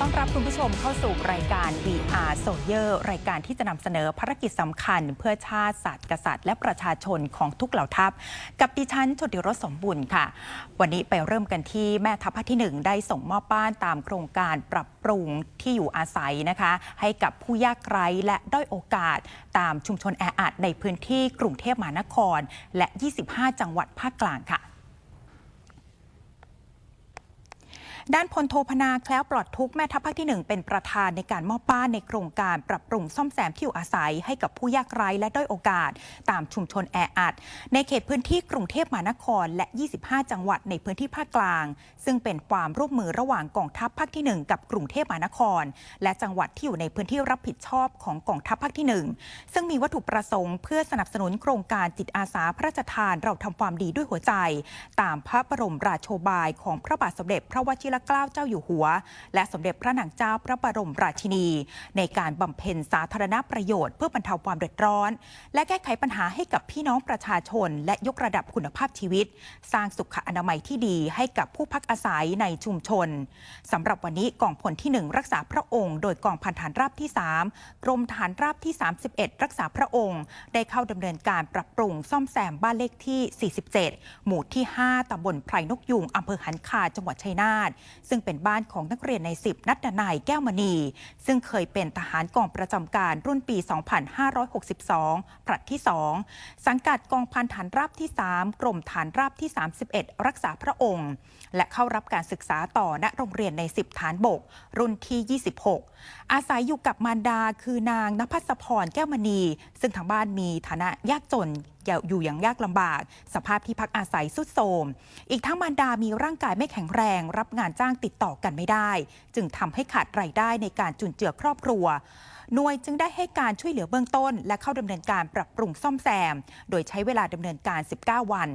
ต้อนรับคุณผู้ชมเข้าสู่รายการ VR Soldier รายการที่จะนำเสนอภารกิจสำคัญ เพื่อชาติศาสตร์กษัตริย์ และประชาชนของทุกเหล่าทัพ กับดิฉันชดิรสสมบุญค่ะ วันนี้ไปเริ่มกันที่แม่ทัพภาคที่ 1 ได้ส่งมอบบ้านตามโครงการปรับปรุงที่อยู่อาศัยนะคะ ให้กับผู้ยากไร้และด้อยโอกาส ตามชุมชนแออัดในพื้นที่กรุงเทพมหานคร และ 25 จังหวัดภาคกลางค่ะ ด้านพลโทพนาแคล้วปลอดทุกแม่ทัพภาคที่ 1 เป็นประธานในการมอบบ้านในโครงการปรับปรุงซ่อมแซมที่อยู่อาศัยให้กับผู้ยากไร้และด้อยโอกาส ตามชุมชนแออัด ในเขตพื้นที่กรุงเทพมหานครและ 25 จังหวัดในพื้นที่ภาคกลาง ซึ่งเป็นความร่วมมือระหว่างกองทัพภาคที่ 1 กับกรุงเทพมหานคร และจังหวัดที่อยู่ในพื้นที่รับผิดชอบของกองทัพภาคที่ 1 ซึ่งมีวัตถุประสงค์เพื่อสนับสนุนโครงการจิตอาสาพระราชทานเราทำความดีด้วยหัวใจ ตามพระบรมราโชบายของพระบาทสมเด็จพระวชิรเกล้าเจ้าอยู่หัว และสมเด็จพระนางเจ้าพระบรมราชินี ในการบำเพ็ญสาธารณประโยชน์เพื่อบรรเทาความเดือดร้อน และแก้ไขปัญหาให้กับพี่น้องประชาชน และยกระดับคุณภาพชีวิต สร้างสุขอนามัยที่ดีให้กับผู้พักอาศัยในชุมชนสำหรับวันนี้กองพลที่ 1 รักษาพระองค์ โดยกองพันฐานราบที่ 3 กรมฐานราบที่ 31 รักษาพระองค์ ได้เข้าดำเนินการปรับปรุงซ่อมแซมบ้านเลขที่ 47 หมู่ที่ 5ตำบลไพรนกยุงอำเภอหันคาจังหวัดชัยนาทซึ่งเป็นบ้านของนักเรียนใน 10 นัดนายแก้วมณี ซึ่งเคยเป็นทหารกองประจำการรุ่นปี 2562ผลัดที่ 2 สังกัดกองพันฐานราบที่ 3 กรมฐานราบที่ 31 รักษาพระองค์ และเข้ารับการศึกษาต่อณโรงเรียนใน 10 ฐานบก รุ่นที่ 26 อาศัยอยู่กับมารดาคือนางนภัสพรแก้วมณี ซึ่งทางบ้านมีฐานะยากจน อยู่อย่างยากลำบาก สภาพที่พักอาศัยสุดโทรมอีกทั้งมารดามีร่างกายไม่แข็งแรง รับงานจ้างติดต่อกันไม่ได้ จึงทำให้ขาดรายได้ในการจุนเจือครอบครัวหน่วยจึงได้ให้การช่วยเหลือเบื้องต้น และเข้าดำเนินการปรับปรุงซ่อมแซม โดยใช้เวลาดำเนินการ 19 วัน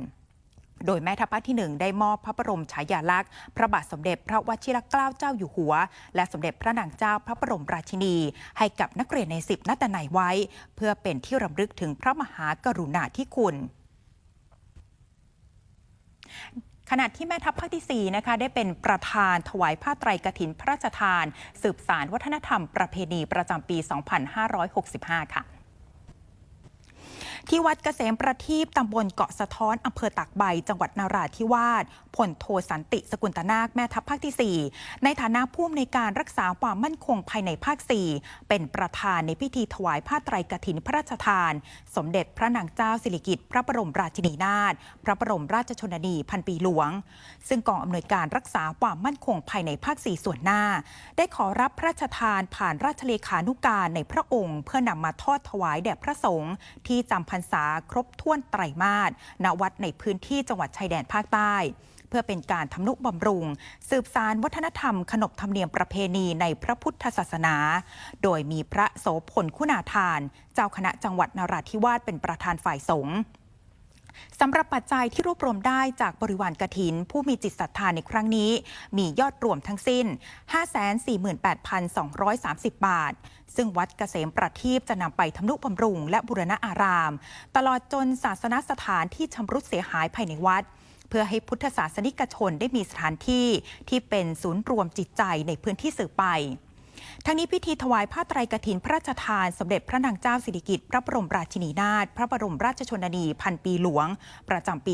โดยแม่ทัพภาคที่ 1 ได้มอบพระบรมฉายาลักษณ์ พระบาทสมเด็จพระวชิรเกล้าเจ้าอยู่หัว และสมเด็จพระนางเจ้าพระบรมราชินี ให้กับนักเรียนใน10นัตนัยไว้ เพื่อเป็นที่รำลึกถึงพระมหากรุณาธิคุณขณะที่แม่ทัพภาคที่4นะคะได้เป็นประธานถวายผ้าไตรกฐินพระราชทาน สืบสารวัฒนธรรมประเพณีประจำปี 2565 ค่ะ ที่วัดเกษมประทีปตำบลเกาะสะท้อนอำเภอตากใบ จังหวัดนาราธิวาสพลโทสันติสกุลตนาคแม่ทัพภาคที่ 4 ในฐานะผู้อำนวยการรักษาความมั่นคงภายในภาค 4 เป็นประธานในพิธีถวายผ้าไตรกฐินพระราชทาน สมเด็จพระนางเจ้าสิริกิติ์พระบรมราชินีนาถพระบรมราชชนนีพันปีหลวง ซึ่งกองอำนวยการรักษาความมั่นคงภายในภาค 4 ส่วนหน้า ได้ขอรับพระราชทานผ่านราชเลขานุการในพระองค์ เพื่อนำมาทอดถวายแด่พระสงฆ์ที่จำพรรษาครบถ้วนไตรมาสณวัดในพื้นที่จังหวัดชายแดนภาคใต้ เพื่อเป็นการทำนุบำรุง สืบสารวัฒนธรรม ขนบธรรมเนียมประเพณีในพระพุทธศาสนา โดยมีพระโสพลคุณาทาน เจ้าคณะจังหวัดนราธิวาสเป็นประธานฝ่ายสงฆ์ สำหรับปัจจัยที่รวบรวมได้จากบริวารกระถิน ผู้มีจิตศรัทธาในครั้งนี้ มียอดรวมทั้งสิ้น 548,230 บาท ซึ่งวัดเกษมประทีปจะนำไปทำนุบำรุง และบุรณะอาราม ตลอดจนศาสนสถานที่ชำรุดเสียหายภายในวัด เพื่อให้พุทธศาสนิกชนได้มีสถานที่ที่เป็นศูนย์รวมจิตใจในพื้นที่สื่อไป ทั้งนี้พิธีถวายผ้าไตรกฐินพระราชทาน สมเด็จพระนางเจ้าสิริกิติ์พระบรมราชินีนาถพระบรมราชชนนีพันปีหลวง ประจำปี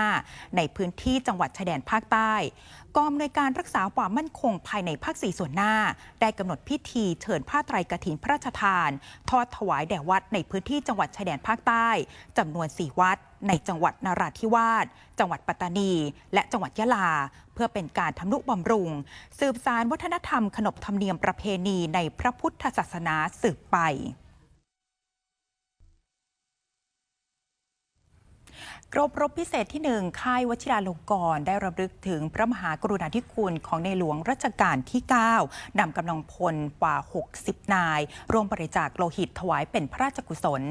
2565 ในพื้นที่จังหวัดชายแดนภาคใต้ กองอำนวยการรักษาความมั่นคงภายในภาคสี่ส่วนหน้า ได้กำหนดพิธีเชิญผ้าไตรกฐินพระราชทาน ทอดถวายแด่วัดในพื้นที่จังหวัดชายแดนภาคใต้จำนวน 4 วัด ในจังหวัดนราธิวาส จังหวัดปัตตานี และจังหวัดยะลา เพื่อเป็นการทำนุบำรุง สืบสารวัฒนธรรมขนบธรรมเนียมประเพณีในพระพุทธศาสนาสืบไป กรบรบพิเศษที่หนึ่งค่ายวชิราลงกรณ์ได้ระลึกถึงพระมหากรุณาธิคุณของในหลวงรัชกาลที่ 9นำกำลังพลกว่า 60 นาย ร่วมบริจาคโลหิตถวายเป็นพระราชกุศล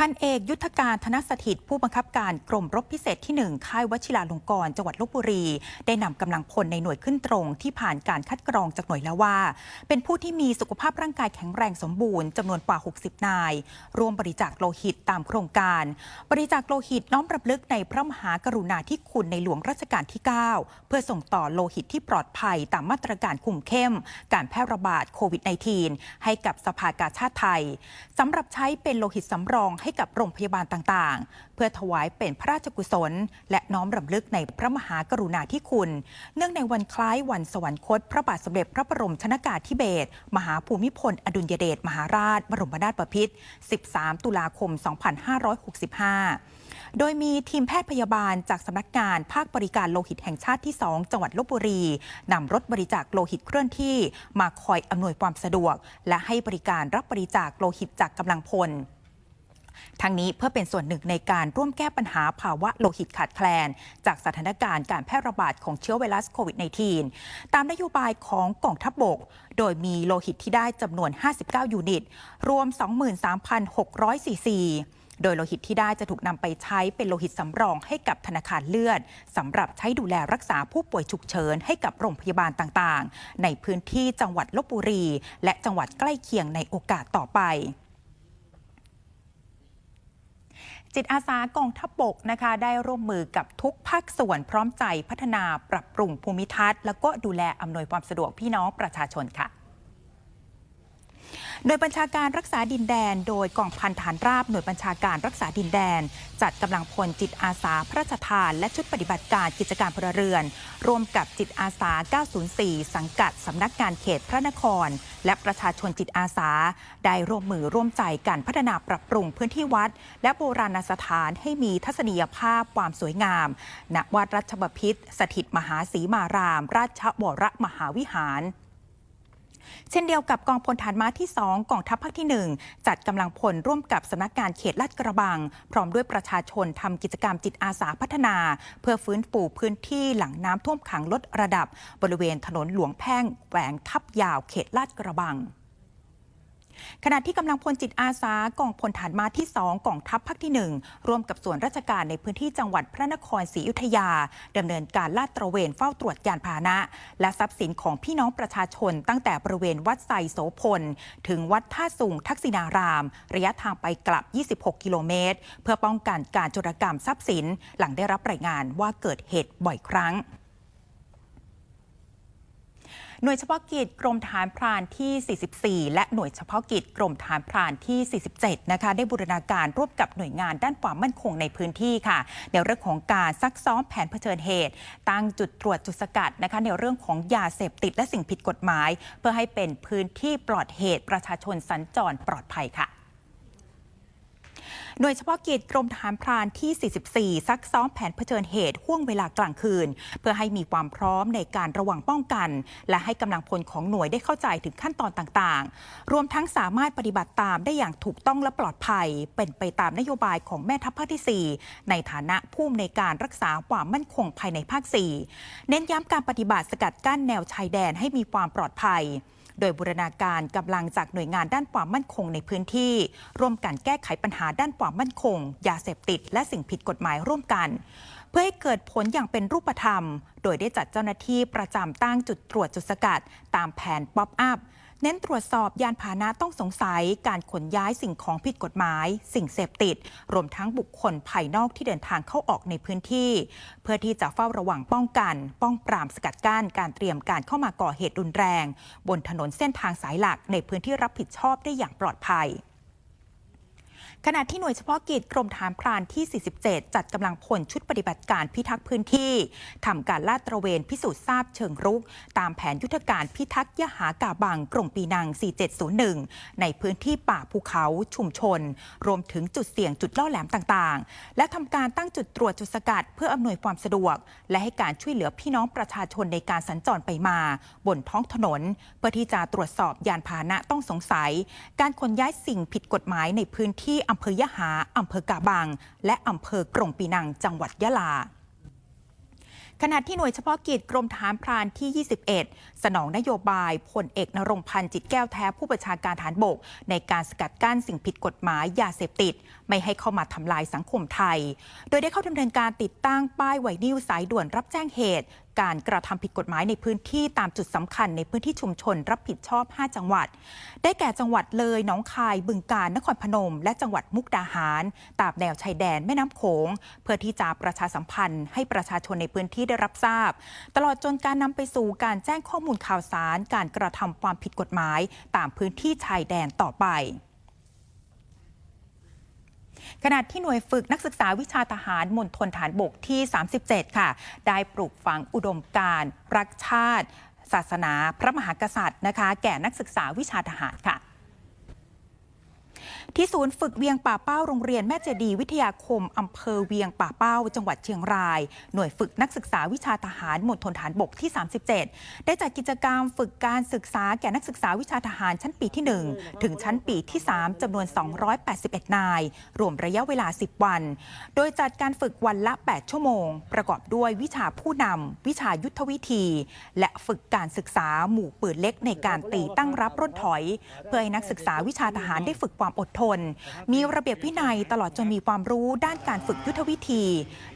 พันเอกยุทธการธนสถิต ผู้บังคับการกรมรบพิเศษที่ 1 ค่ายวชิราลงกรณ์จังหวัดลบบุรี ได้นำกำลังพลในหน่วยขึ้นตรงที่ผ่านการคัดกรองจากหน่วยแล้วว่า เป็นผู้ที่มีสุขภาพร่างกายแข็งแรงสมบูรณ์จำนวนกว่า 60 นาย ร่วมบริจาคโลหิตตามโครงการ บริจาคโลหิตน้อมรำลึกในพระมหากรุณาธิคุณในหลวงรัชกาลที่ 9 เพื่อส่งต่อโลหิตที่ปลอดภัยตามมาตรการคุมเข้ม การแพร่ระบาดโควิด -19 ให้กับสภากาชาติไทยสำหรับใช้เป็นโลหิตสำรองใให้กับโรงพยาบาลต่างๆ เพื่อถวายเป็นพระราชกุศล และน้อมรำลึกในพระมหากรุณาธิคุณ เนื่องในวันคล้ายวันสวรรคต พระบาทสมเด็จพระบรมชนากาธิเบศรมหาภูมิพล อดุลยเดชมหาราช บรมนาถบพิตร 13 ตุลาคม 2565โดยมีทีมแพทย์พยาบาลจากสำนักงานภาคบริการโลหิตแห่งชาติที่ 2 จังหวัดลบบุรีนำรถบริจาคโลหิตเคลื่อนที่ มาคอยอำนวยความสะดวก และให้บริการรับบริจาคโลหิตจากกำลังพล ทั้งนี้เพื่อเป็นส่วนหนึ่งในการร่วมแก้ปัญหาภาวะโลหิตขาดแคลน จากสถานการณ์การแพร่ระบาดของเชื้อไวรัสโควิด -19 ตามนโยบายของกองทัพบบก โดยมีโลหิตที่ได้จำนวน 59 ยูนิต รวม 23,600ซีซีโดยโลหิตที่ได้จะถูกนำไปใช้เป็นโลหิตสำรองให้กับธนาคารเลือดสำหรับใช้ดูแลรักษาผู้ป่วยฉุกเฉินให้กับโรงพยาบาลต่างๆ ในพื้นที่จังหวัดลบบุรี และจังหวัดใกล้เคียงในโอกาสต่อไป จิตอาสากองทัพบบกนะคะได้ร่วมมือกับทุกภาคส่วนพร้อมใจพัฒนาปรับปรุงภูมิทัศน์ แล้วก็ดูแลอำนวยความสะดวกพี่น้องประชาชนค่ะ โดยบัญชาการรักษาดินแดน โดยกองพันฐานราบหน่วยบัญชาการรักษาดินแดน จัดกำลังพลจิตอาสาพระราชทาน และชุดปฏิบัติการกิจการพลเรือน ร่วมกับจิตอาสา 904 สังกัดสำนักงานเขตพระนคร และประชาชนจิตอาสา ได้ร่วมมือร่วมใจกันพัฒนาปรับปรุงพื้นที่วัด และโบราณสถานให้มีทัศนียภาพความสวยงามณวัดรัชบพิษสถิตมหาศรีมาราม ราชวรมหาวิหาร เช่นเดียวกับกองพลฐานม้าที่ 2 กองทัพภาคที่ 1 จัดกำลังพลร่วมกับสำนักงานเขตลาดกระบัง พร้อมด้วยประชาชนทำกิจกรรมจิตอาสาพัฒนา เพื่อฟื้นฟูพื้นที่หลังน้ำท่วมขังลดระดับ บริเวณถนนหลวงแพ่งแหวงทับยาวเขตลาดกระบัง ขณะที่กำลังพลจิตอาสากองพลฐานมาที่ 2กองทัพภาคที่ 1 ร่วมกับส่วนราชการในพื้นที่จังหวัดพระนครศรีอยุธยาดำเนินการลาดตระเวนเฝ้าตรวจยานพาหนะ และทรัพย์สินของพี่น้องประชาชน ตั้งแต่บริเวณวัดไซโสพล ถึงวัดท่าสุงทักษิณาราม ระยะทางไปกลับ 26 กิโลเมตร เพื่อป้องกันการโจรกรรมทรัพย์สิน หลังได้รับรายงานว่าเกิดเหตุบ่อยครั้ง หน่วยเฉพาะกิจกรมฐานพรานที่ 44 และหน่วยเฉพาะกิจกรมฐานพรานที่ 47 นะคะ ได้บูรณาการร่วมกับหน่วยงานด้านความมั่นคงในพื้นที่ค่ะ ในเรื่องของการซักซ้อมแผนเผชิญเหตุ ตั้งจุดตรวจจุดสกัดนะคะ ในเรื่องของยาเสพติดและสิ่งผิดกฎหมาย เพื่อให้เป็นพื้นที่ปลอดเหตุประชาชนสัญจรปลอดภัยค่ะ หน่วยเฉพาะกิจกรมทหารพรานที่ 44 ซักซ้อมแผนเผชิญเหตุห่วงเวลากลางคืน เพื่อให้มีความพร้อมในการระวังป้องกัน และให้กำลังพลของหน่วยได้เข้าใจถึงขั้นตอนต่างๆ รวมทั้งสามารถปฏิบัติตามได้อย่างถูกต้องและปลอดภัย เป็นไปตามนโยบายของแม่ทัพภาคที่ 4 ในฐานะผู้อำนวยการรักษาความมั่นคงภายในภาค 4 เน้นย้ำการปฏิบัติสกัดกั้นแนวชายแดนให้มีความปลอดภัย โดยบูรณาการกำลังจากหน่วยงานด้านความมั่นคงในพื้นที่ ร่วมกันแก้ไขปัญหาด้านความมั่นคง ยาเสพติด และสิ่งผิดกฎหมายร่วมกัน เพื่อให้เกิดผลอย่างเป็นรูปธรรม โดยได้จัดเจ้าหน้าที่ประจำตั้งจุดตรวจจุดสกัด ตามแผนป๊อปอัพ เน้นตรวจสอบยานพาหนะต้องสงสัยการขนย้ายสิ่งของผิดกฎหมาย สิ่งเสพติด รวมทั้งบุคคลภายนอกที่เดินทางเข้าออกในพื้นที่ เพื่อที่จะเฝ้าระวังป้องกัน ป้องปรามสกัดกั้นการเตรียมการเข้ามาก่อเหตุรุนแรง บนถนนเส้นทางสายหลักในพื้นที่รับผิดชอบได้อย่างปลอดภัย ขณะที่หน่วยเฉพาะกิจกรมฐานพรานที่ 47 จัดกำลังพลชุดปฏิบัติการพิทักษ์พื้นที่ทำการลาดตระเวนพิสูจน์ทราบเชิงรุก ตามแผนยุทธการพิทักษ์ยหากาบังกรงปีนัง 4701 ในพื้นที่ป่าภูเขาชุมชน รวมถึงจุดเสี่ยงจุดล่อแหลมต่างๆ และทำการตั้งจุดตรวจจุดสกัดเพื่ออำนวยความสะดวก และให้การช่วยเหลือพี่น้องประชาชนในการสัญจรไปมา บนท้องถนน เพื่อที่จะตรวจสอบยานพาหนะต้องสงสัย การขนย้ายสิ่งผิดกฎหมายในพื้นที่อำเภอยะหาอำเภอกาบังและอำเภอกรงปีนัง จังหวัดยะลาขณะที่หน่วยเฉพาะกิจกรมทหารพรานที่ 21 สนองนโยบายพลเอกนรงพันธ์จิตแก้วแท้ผู้บัญชาการฐานบก ในการสกัดกั้นสิ่งผิดกฎหมายยาเสพติด ไม่ให้เข้ามาทำลายสังคมไทย โดยได้เข้าดำเนินการติดตั้งป้ายไวนิวสายด่วนรับแจ้งเหตุ การกระทำผิดกฎหมายในพื้นที่ตามจุดสำคัญในพื้นที่ชุมชนรับผิดชอบ 5 จังหวัด ได้แก่จังหวัดเลยหนองคาย บึงกาฬนครพนม และจังหวัดมุกดาหาร ตามแนวชายแดนแม่น้ำโขง เพื่อที่จะประชาสัมพันธ์ ให้ประชาชนในพื้นที่ได้รับทราบ ตลอดจนการนำไปสู่การแจ้งข้อมูลข่าวสาร การกระทำความผิดกฎหมาย ตามพื้นที่ชายแดนต่อไป ขณะที่หน่วยฝึกนักศึกษาวิชาทหารมณฑลฐานบกที่ 37 ค่ะ ได้ปลูกฝังอุดมการณ์รักชาติ ศาสนา พระมหากษัตริย์นะคะ แก่นักศึกษาวิชาทหารค่ะ ที่ศูนย์ฝึกเวียงป่าเป้าโรงเรียนแม่เจดีวิทยาคมอำเภอเวียงป่าเป้า จังหวัดเชียงราย หน่วยฝึกนักศึกษาวิชาทหารมณฑลฐานบกที่ 37 ได้จัดกิจกรรมฝึกการศึกษาแก่นักศึกษาวิชาทหารชั้นปีที่ 1 ถึงชั้นปีที่ 3จำนวน 281 นาย รวมระยะเวลา 10 วัน โดยจัดการฝึกวันละ 8 ชั่วโมง ประกอบด้วยวิชาผู้นำวิชายุทธวิธี และฝึกการศึกษาหมู่ปืนเล็กในการตีตั้งรับร่นถอย เพื่อให้นักศึกษาวิชาทหารได้ฝึกความอดทนมีระเบียบวินัยตลอดจนมีความรู้ด้านการฝึกยุทธวิธี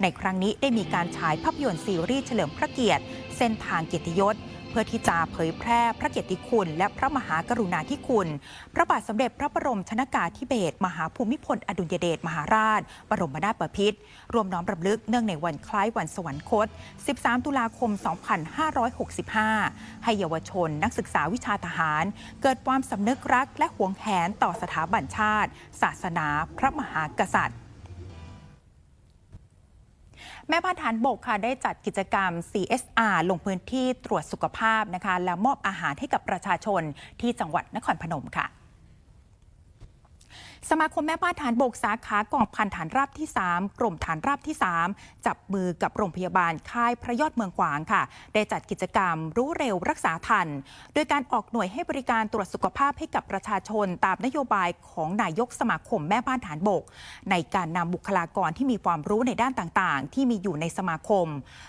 ในครั้งนี้ได้มีการฉายภาพยนตร์ซีรีส์เฉลิมพระเกียรติ เส้นทางเกียรติยศ เพื่อที่จะเผยแพร่พระเกียรติคุณ และพระมหากรุณาธิคุณ พระบาทสมเด็จพระบรมชนากาธิเบศรมหาภูมิพลอดุลยเดชมหาราช บรมนาถบพิตรรวมน้อมรำลึกเนื่องในวันคล้ายวันสวรรคต 13 ตุลาคม 2565 ให้เยาวชนนักศึกษาวิชาทหาร เกิดความสำนึกรักและหวงแหนต่อสถาบันชาติ ศาสนา พระมหากษัตริย์ แม่บ้านฐานบกค่ะได้จัดกิจกรรม CSR ลงพื้นที่ตรวจสุขภาพนะคะ และมอบอาหารให้กับประชาชนที่จังหวัดนครพนมค่ะ สมาคมแม่บ้านฐานบกสาขากองพันฐานราบที่ 3 กรมฐานราบที่ 3 จับมือกับโรงพยาบาลค่ายพระยอดเมืองกวางค่ะ ได้จัดกิจกรรมรู้เร็วรักษาทัน โดยการออกหน่วยให้บริการตรวจสุขภาพให้กับประชาชนตามนโยบายของนายกสมาคมแม่บ้านฐานบก ในการนำบุคลากรที่มีความรู้ในด้านต่างๆ ที่มีอยู่ในสมาคม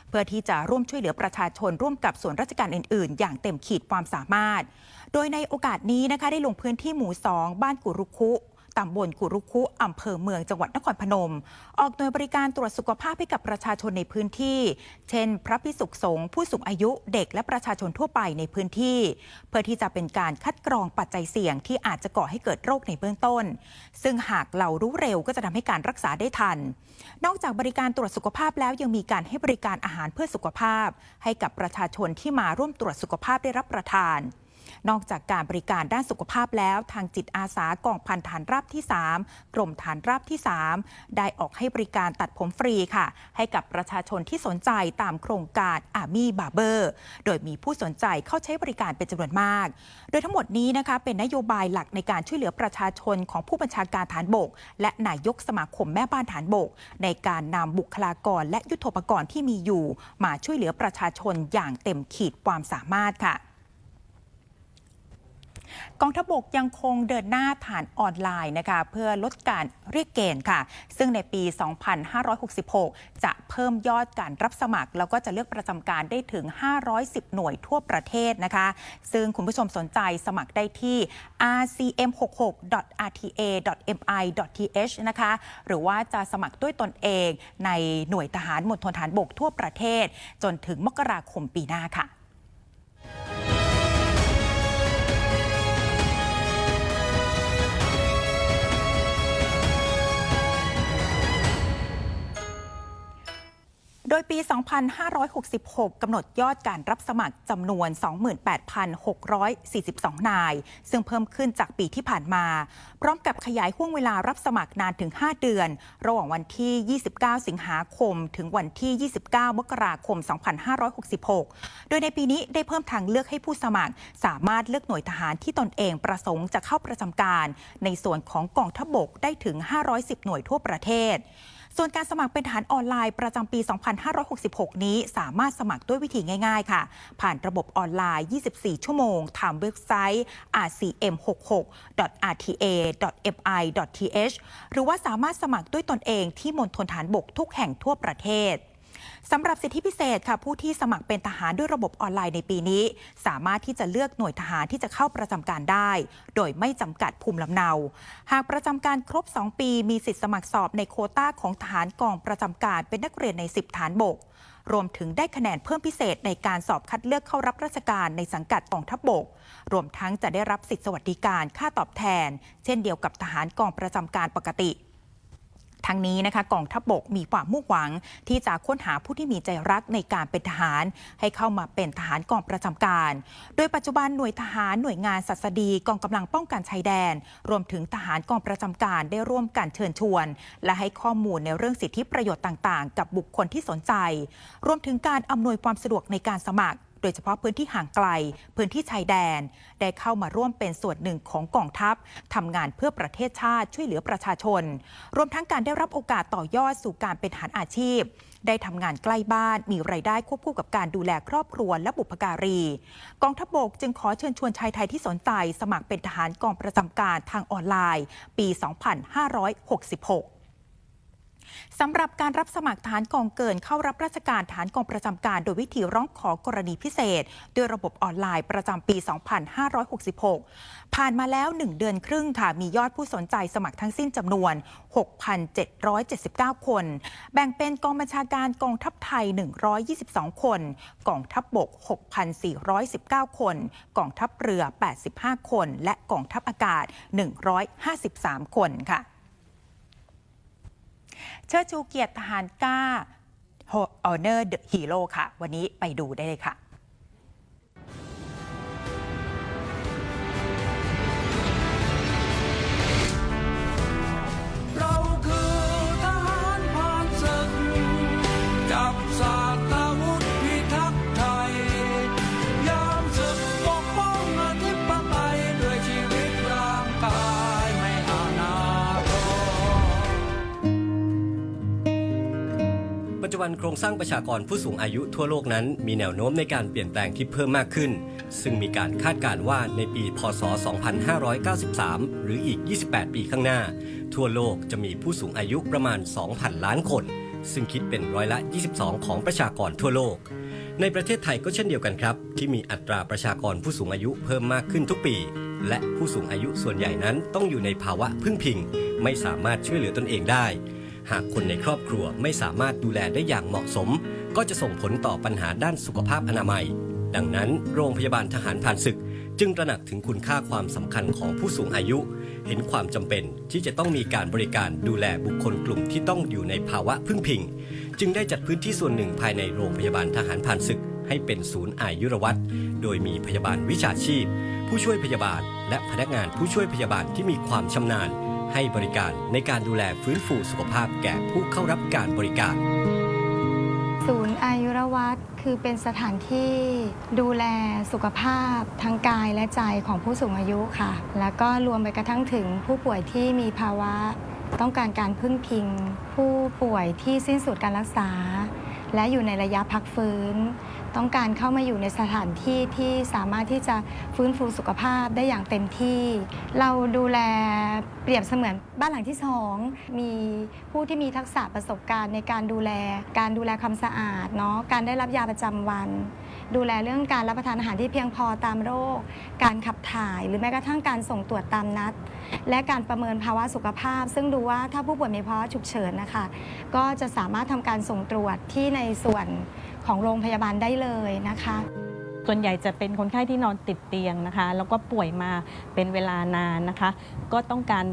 เพื่อที่จะร่วมช่วยเหลือประชาชนร่วมกับส่วนราชการอื่น ๆ อย่างเต็มขีดความสามารถ โดยในโอกาสนี้นะคะได้ลงพื้นที่หมู่ 2 บ้านกุรุคุ ตำบลกุรุคุอำเภอเมืองจังหวัดนครพนม ออกหน่วยบริการตรวจสุขภาพให้กับประชาชนในพื้นที่ เช่น พระพิสุขสงฆ์ผู้สูงอายุเด็กและประชาชนทั่วไปในพื้นที่ เพื่อที่จะเป็นการคัดกรองปัจจัยเสี่ยงที่อาจจะก่อให้เกิดโรคในเบื้องต้น ซึ่งหากเรารู้เร็วก็จะทำให้การรักษาได้ทัน นอกจากบริการตรวจสุขภาพแล้วยังมีการให้บริการอาหารเพื่อสุขภาพ ให้กับประชาชนที่มาร่วมตรวจสุขภาพได้รับประทาน นอกจากการบริการด้านสุขภาพแล้ว ทางจิตอาสากองพันฐานราบที่ 3 กรมฐานราบที่ 3 ได้ออกให้บริการตัดผมฟรีค่ะ ให้กับประชาชนที่สนใจตามโครงการอามี่บาร์เบอร์โดยมีผู้สนใจเข้าใช้บริการเป็นจำนวนมาก โดยทั้งหมดนี้นะคะเป็นนโยบายหลักในการช่วยเหลือประชาชนของผู้บัญชาการฐานบก และนายกสมาคมแม่บ้านฐานบก ในการนำบุคลากรและยุทธปกรณ์ที่มีอยู่ มาช่วยเหลือประชาชนอย่างเต็มขีดความสามารถค่ะ กองทัพบกยังคงเดินหน้าฐานออนไลน์นะคะเพื่อลดการเรียกเกณฑ์ค่ะ ซึ่งในปี 2566 จะเพิ่มยอดการรับสมัคร แล้วก็จะเลือกประจำการได้ถึง 510 หน่วยทั่วประเทศนะคะ ซึ่งคุณผู้ชมสนใจสมัครได้ที่ rcm66.rta.mi.th นะคะหรือว่าจะสมัครด้วยตนเองในหน่วยทหารมณฑลฐานบกทั่วประเทศ จนถึงมกราคมปีหน้าค่ะ โดยปี 2566 กำหนดยอดการรับสมัครจำนวน 28,642 นาย ซึ่งเพิ่มขึ้นจากปีที่ผ่านมา พร้อมกับขยายห่วงเวลารับสมัครนานถึง 5 เดือน ระหว่างวันที่ 29 สิงหาคม ถึงวันที่ 29 มกราคม 2566 โดยในปีนี้ได้เพิ่มทางเลือกให้ผู้สมัคร สามารถเลือกหน่วยทหารที่ตนเองประสงค์จะเข้าประจำการ ในส่วนของกองทพบกได้ถึง 510 หน่วยทั่วประเทศ ส่วนการสมัครเป็นทหารออนไลน์ประจำปี 2566 นี้สามารถสมัครด้วยวิธีง่ายๆ ค่ะ ผ่านระบบออนไลน์ 24 ชั่วโมงทางเว็บไซต์ rcm66.rta.mi.th หรือว่าสามารถสมัครด้วยตนเองที่มณฑลฐานบกทุกแห่งทั่วประเทศ สำหรับสิทธิพิเศษค่ะผู้ที่สมัครเป็นทหารด้วยระบบออนไลน์ในปีนี้ สามารถที่จะเลือกหน่วยทหารที่จะเข้าประจำการได้ โดยไม่จำกัดภูมิลำเนา หากประจำการครบ 2 ปี มีสิทธิสมัครสอบในโคต้าของทหารกองประจำการเป็นนักเรียนใน 10 ฐานบก รวมถึงได้คะแนนเพิ่มพิเศษในการสอบคัดเลือกเข้ารับราชการในสังกัดกองทัพบบก รวมทั้งจะได้รับสิทธิสวัสดิการค่าตอบแทน เช่นเดียวกับทหารกองประจำการปกติ ทั้งนี้นะคะกองทัพบบกมีความมุ่งหวัง ที่จะค้นหาผู้ที่มีใจรักในการเป็นทหาร ให้เข้ามาเป็นทหารกองประจำการ โดยปัจจุบันหน่วยทหารหน่วยงานสัสดีกองกำลังป้องกันชายแดน รวมถึงทหารกองประจำการได้ร่วมกันเชิญชวน และให้ข้อมูลในเรื่องสิทธิประโยชน์ต่าง ๆ กับบุคคลที่สนใจ รวมถึงการอำนวยความสะดวกในการสมัคร โดยเฉพาะพื้นที่ห่างไกล พื้นที่ชายแดน ได้เข้ามาร่วมเป็นส่วนหนึ่งของกองทัพทำงานเพื่อประเทศชาติช่วยเหลือประชาชน รวมทั้งการได้รับโอกาสต่อยอดสู่การเป็นทหารอาชีพ ได้ทำงานใกล้บ้านมีไรายได้ควบคู่กับการดูแลครอบครัวและบุพการี กองทัพบกจึงขอเชิญชวนชายไทยที่สนใจ สมัครเป็นทหารกองประจำการทางออนไลน์ ปี 2566 สำหรับการรับสมัครฐานกองเกินเข้ารับราชการฐานกองประจำการ โดยวิธีร้องขอกรณีพิเศษ ด้วยระบบออนไลน์ประจำปี 2566 ผ่านมาแล้ว 1 เดือนครึ่งค่ะ มียอดผู้สนใจสมัครทั้งสิ้นจำนวน 6,779 คน แบ่งเป็นกองบัญชาการกองทัพไทย 122 คน กองทัพบบก 6,419 คน กองทัพเรือ 85 คน และกองทัพอากาศ 153 คนค่ะ เชิดชูเกียรติทหารกล้า Honor the Hero ค่ะ วันนี้ไปดูได้เลยค่ะ ปัจจุบันโครงสร้างประชากรผู้สูงอายุทั่วโลกนั้น มีแนวโน้มในการเปลี่ยนแปลงที่เพิ่มมากขึ้น ซึ่งมีการคาดการณ์ว่าในปี พศ 2593 หรืออีก 28 ปีข้างหน้า ทั่วโลกจะมีผู้สูงอายุประมาณ 2,000 ล้านคน ซึ่งคิดเป็นร้อยละ 22 ของประชากรทั่วโลก ในประเทศไทยก็เช่นเดียวกันครับ ที่มีอัตราประชากรผู้สูงอายุเพิ่มมากขึ้นทุกปี และผู้สูงอายุส่วนใหญ่นั้นต้องอยู่ในภาวะพึ่งพิง ไม่สามารถช่วยเหลือตนเองได้ หากคนในครอบครัวไม่สามารถดูแลได้อย่างเหมาะสม ก็จะส่งผลต่อปัญหาด้านสุขภาพอนามัย ดังนั้น โรงพยาบาลทหารผ่านศึก จึงตระหนักถึงคุณค่าความสำคัญของผู้สูงอายุ เห็นความจำเป็นที่จะต้องมีการบริการดูแลบุคคลกลุ่มที่ต้องอยู่ในภาวะพึ่งพิง จึงได้จัดพื้นที่ส่วนหนึ่งภายในโรงพยาบาลทหารผ่านศึก ให้เป็นศูนย์อายุรวัตรโดยมีพยาบาลวิชาชีพ ผู้ช่วยพยาบาล และพนักงานผู้ช่วยพยาบาลที่มีความชำนาญ ให้บริการในการดูแลฟื้นฟูสุขภาพแก่ผู้เข้ารับการบริการ ศูนย์อายุรวัตรคือเป็นสถานที่ดูแลสุขภาพทั้งกายและใจของผู้สูงอายุค่ะ แล้วก็รวมไปกระทั่งถึงผู้ป่วยที่มีภาวะต้องการการพึ่งพิง ผู้ป่วยที่สิ้นสุดการรักษา และอยู่ในระยะพักฟื้น ต้องการเข้ามาอยู่ในสถานที่ที่สามารถที่จะฟื้นฟูสุขภาพได้อย่างเต็มที่ เราดูแลเปรียบเสมือนบ้านหลังที่สองมีผู้ที่มีทักษะประสบการณ์ในการดูแล การดูแลความสะอาดเนาะการได้รับยาประจำวัน ดูแลเรื่องการรับประทานอาหารที่เพียงพอตามโรค การขับถ่าย หรือแม้กระทั่งการส่งตรวจตามนัด และการประเมินภาวะสุขภาพ ซึ่งดูว่าถ้าผู้ป่วยมีภาวะฉุกเฉินนะคะ ก็จะสามารถทำการส่งตรวจที่ในส่วนของโรงพยาบาลได้เลยนะคะส่วนใหญ่จะเป็นคนไข้ที่นอนติดเตียงนะคะ แล้วก็ป่วยมาเป็นเวลานานนะคะ ก็ต้องการ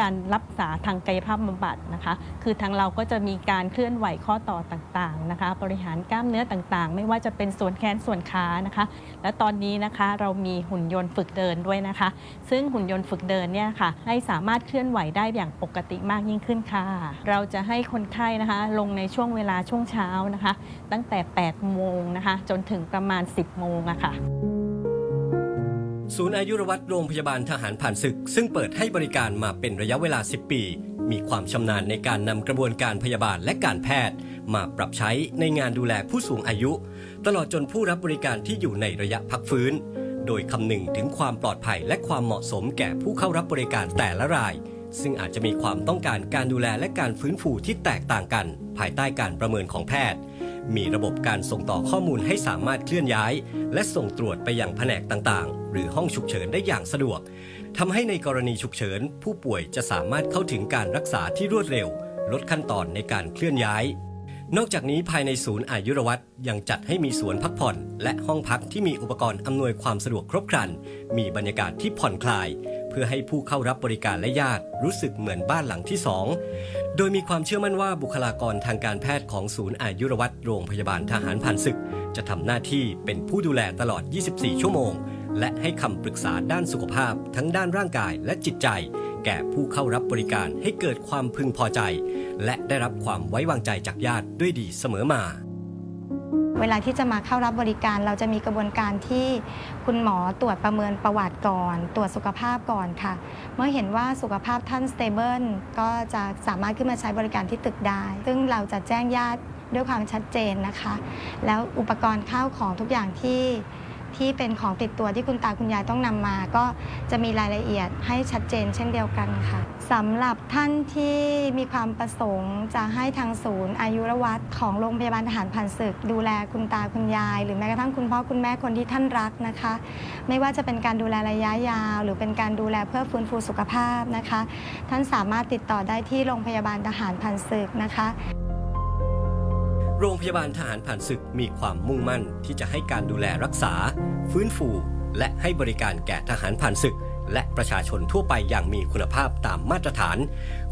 การรักษาทางกายภาพบำบัดนะคะ คือทางเราก็จะมีการเคลื่อนไหวข้อต่อต่างๆนะคะ บริหารกล้ามเนื้อต่างๆ ไม่ว่าจะเป็นส่วนแขนส่วนขานะคะ และตอนนี้นะคะเรามีหุ่นยนต์ฝึกเดินด้วยนะคะ ซึ่งหุ่นยนต์ฝึกเดินเนี่ยค่ะ ให้สามารถเคลื่อนไหวได้อย่างปกติมากยิ่งขึ้นค่ะ เราจะให้คนไข้นะคะ ลงในช่วงเวลาช่วงเช้านะคะ ตั้งแต่ 8 โมงนะคะ จนถึงประมาณ 10 โมงอะค่ะ ศูนย์อายุรวัตรโรงพยาบาลทหารผ่านศึก ซึ่งเปิดให้บริการมาเป็นระยะเวลา 10 ปี มีความชำนาญในการนำกระบวนการพยาบาลและการแพทย์ มาปรับใช้ในงานดูแลผู้สูงอายุ ตลอดจนผู้รับบริการที่อยู่ในระยะพักฟื้น โดยคำนึงถึงความปลอดภัยและความเหมาะสมแก่ผู้เข้ารับบริการแต่ละราย ซึ่งอาจจะมีความต้องการการดูแลและการฟื้นฟูที่แตกต่างกัน ภายใต้การประเมินของแพทย์มีระบบการส่งต่อข้อมูลให้สามารถเคลื่อนย้าย และส่งตรวจไปยังแผนกต่างๆ หรือห้องฉุกเฉินได้อย่างสะดวกทำให้ในกรณีฉุกเฉิน ผู้ป่วยจะสามารถเข้าถึงการรักษาที่รวดเร็ว ลดขั้นตอนในการเคลื่อนย้าย นอกจากนี้ภายในศูนย์อายุรวัตรยังจัดให้มีสวนพักผ่อน และห้องพักที่มีอุปกรณ์อำนวยความสะดวกครบครัน มีบรรยากาศที่ผ่อนคลายเพื่อให้ผู้เข้ารับบริการและญาติรู้สึกเหมือนบ้านหลังที่สองโดยมีความเชื่อมั่นว่าบุคลากรทางการแพทย์ของศูนย์อายุรวัตรโรงพยาบาลทหารผ่านศึก จะทำหน้าที่เป็นผู้ดูแลตลอด 24 ชั่วโมง และให้คำปรึกษาด้านสุขภาพทั้งด้านร่างกายและจิตใจ แก่ผู้เข้ารับบริการให้เกิดความพึงพอใจ และได้รับความไว้วางใจจากญาติด้วยดีเสมอมา เวลาที่จะมาเข้ารับบริการเราจะมีกระบวนการที่คุณหมอตรวจประเมินประวัติก่อน ตรวจสุขภาพก่อนค่ะ เมื่อเห็นว่าสุขภาพท่านสเตเบิลก็จะสามารถขึ้นมาใช้บริการที่ตึกได้ ซึ่งเราจะแจ้งญาติด้วยความชัดเจนนะคะ แล้วอุปกรณ์ข้าวของทุกอย่างที่ ที่เป็นของติดตัวที่คุณตาคุณยายต้องนำมา ก็จะมีรายละเอียดให้ชัดเจนเช่นเดียวกันค่ะสำหรับท่านที่มีความประสงค์จะให้ทางศูนย์ อายุรวัตรของโรงพยาบาลทหารผ่านศึก ดูแลคุณตาคุณยาย หรือแม้กระทั่งคุณพ่อคุณแม่คนที่ท่านรักนะคะ ไม่ว่าจะเป็นการดูแลระยะยาว หรือเป็นการดูแลเพื่อฟื้นฟูสุขภาพนะคะ ท่านสามารถติดต่อได้ที่โรงพยาบาลทหารผ่านศึกนะคะ โรงพยาบาลทหารผ่านศึกมีความมุ่งมั่นที่จะให้การดูแลรักษา ฟื้นฟู และให้บริการแก่ทหารผ่านศึก และประชาชนทั่วไปอย่างมีคุณภาพตามมาตรฐาน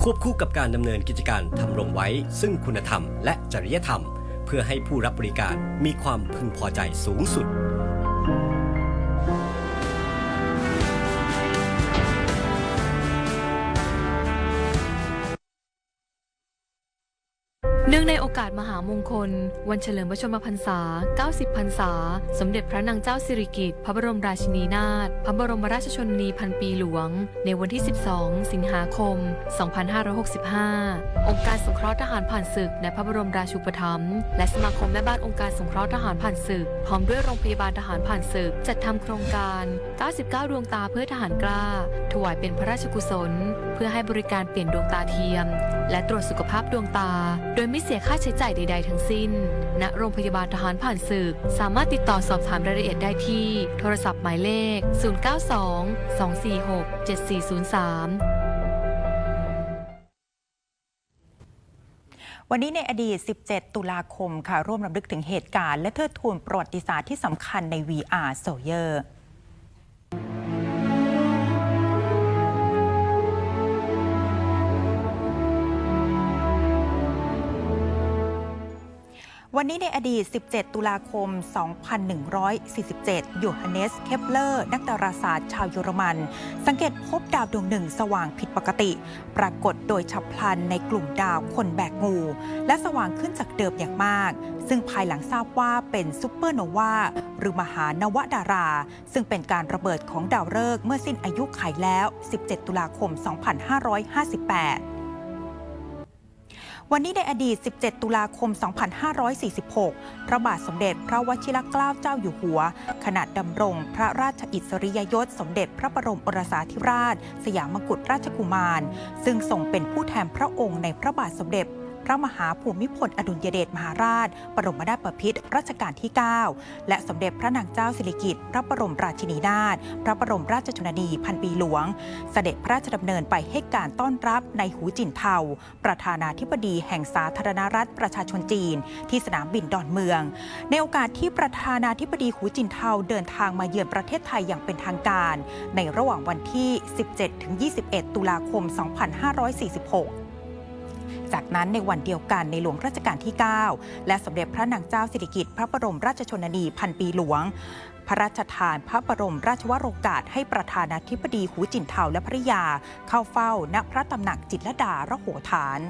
ควบคู่กับการดำเนินกิจการทำรงไว้ ซึ่งคุณธรรมและจริยธรรม เพื่อให้ผู้รับบริการมีความพึงพอใจสูงสุดเนื่องใน อกาสมหามงคล วันเฉลิมพระชนมพรรษา 90 พรรษา สมเด็จพระนางเจ้าสิริกิติ์พระบรมราชินีนาถพระบรมราชชนนีพันปีหลวง ในวันที่ 12 สิงหาคม 2565 องค์การสงเคราะห์ทหารผ่านศึกในพระบรมราชูปถัมภ์และสมาคมแม่บ้านองค์การสงเคราะห์ทหารผ่านศึก พร้อมด้วยโรงพยาบาลทหารผ่านศึก จัดทำโครงการ 99 ดวงตาเพื่อทหารกล้า ถวายเป็นพระราชกุศล เพื่อให้บริการเปลี่ยนดวงตาเทียม และตรวจสุขภาพดวงตา โดยไม่เสียค่าใช้จ่ายใด ๆ ทั้งสิ้น ณ โรงพยาบาลทหารผ่านศึก สามารถติดต่อสอบถามรายละเอียดได้ที่ โทรศัพท์หมายเลข 092 246 7403วันนี้ในอดีต 17 ตุลาคม ค่ะ ร่วมรำลึกถึงเหตุการณ์ และเทิดทูนประวัติศาสตร์ที่สำคัญใน VR s o y e r วันนี้ในอดีต 17 ตุลาคม 2147 โยฮันเนส เคปเลอร์ นักดาราศาสตร์ชาวเยอรมัน สังเกตพบดาวดวงหนึ่งสว่างผิดปกติ ปรากฏโดยฉับพลันในกลุ่มดาวคนแบกงู และสว่างขึ้นจากเดิมอย่างมาก ซึ่งภายหลังทราบว่าเป็นซูเปอร์โนวาหรือมหานวดารา ซึ่งเป็นการระเบิดของดาวฤกษ์เมื่อสิ้นอายุขัยแล้ว 17 ตุลาคม 2558 วันนี้ในอดีต 17 ตุลาคม 2546 พระบาทสมเด็จพระวชิรเกล้าเจ้าอยู่หัว ขณะดำรงพระราชอิสริยยศสมเด็จพระบรมโอรสาธิราช สยามกุฎราชกุมาร ซึ่งทรงเป็นผู้แทนพระองค์ในพระบาทสมเด็จ พระมหาภูมิพลอดุลยเดชมหาราช บรมนาถบพิตรรัชกาลที่ 9 และสมเด็จพระนางเจ้าสิริกิติ์พระบรมราชินีนาถพระบรมราชชนนีพันปีหลวง เสด็จพระราชดำเนินไปให้การต้อนรับในหูจินเทาประธานาธิบดีแห่งสาธารณรัฐประชาชนจีน ที่สนามบินดอนเมือง ในโอกาสที่ประธานาธิบดีหูจินเทาเดินทางมาเยือนประเทศไทยอย่างเป็นทางการ ในระหว่างวันที่ 17-21 ตุลาคม 2546 จากนั้นในวันเดียวกันในหลวงรัชกาลที่ 9 และสมเด็จพระนางเจ้าสิริกิติ์พระบรมราชชนนีพันปีหลวง พระราชทานพระบรมราชวโรกาสให้ประธานาธิบดีหูจินเทาและภริยา เข้าเฝ้าณพระตำหนักจิตรลดาระโหฐาน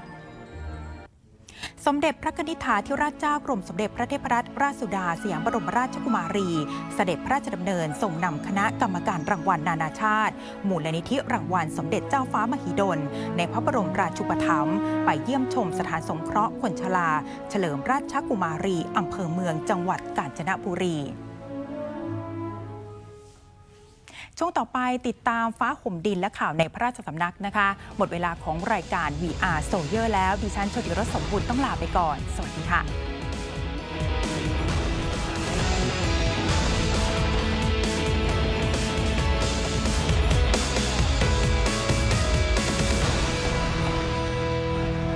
สมเด็จพระนิธิถาธิราชเจ้ากรมสมเด็จพระเทพรัตนราชสุดาสยามบรมราชกุมารี เสด็จพระราชดำเนินส่งนำคณะกรรมการรางวัลนานาชาติ มูลนิธิรางวัลสมเด็จเจ้าฟ้ามหิดล ในพระบรมราชูปถัมภ์ไปเยี่ยมชมสถานสงเคราะห์คนชราเฉลิมราชกุมารีอำเภอเมืองจังหวัดกาญจนบุรี ช่วงต่อไปติดตามฟ้าห่มดินและข่าวในพระราชสำนักนะคะ หมดเวลาของรายการ VR Soldier แล้วดิฉันชติรสสมบูรณ์ต้องลาไปก่อน สวัสดีค่ะ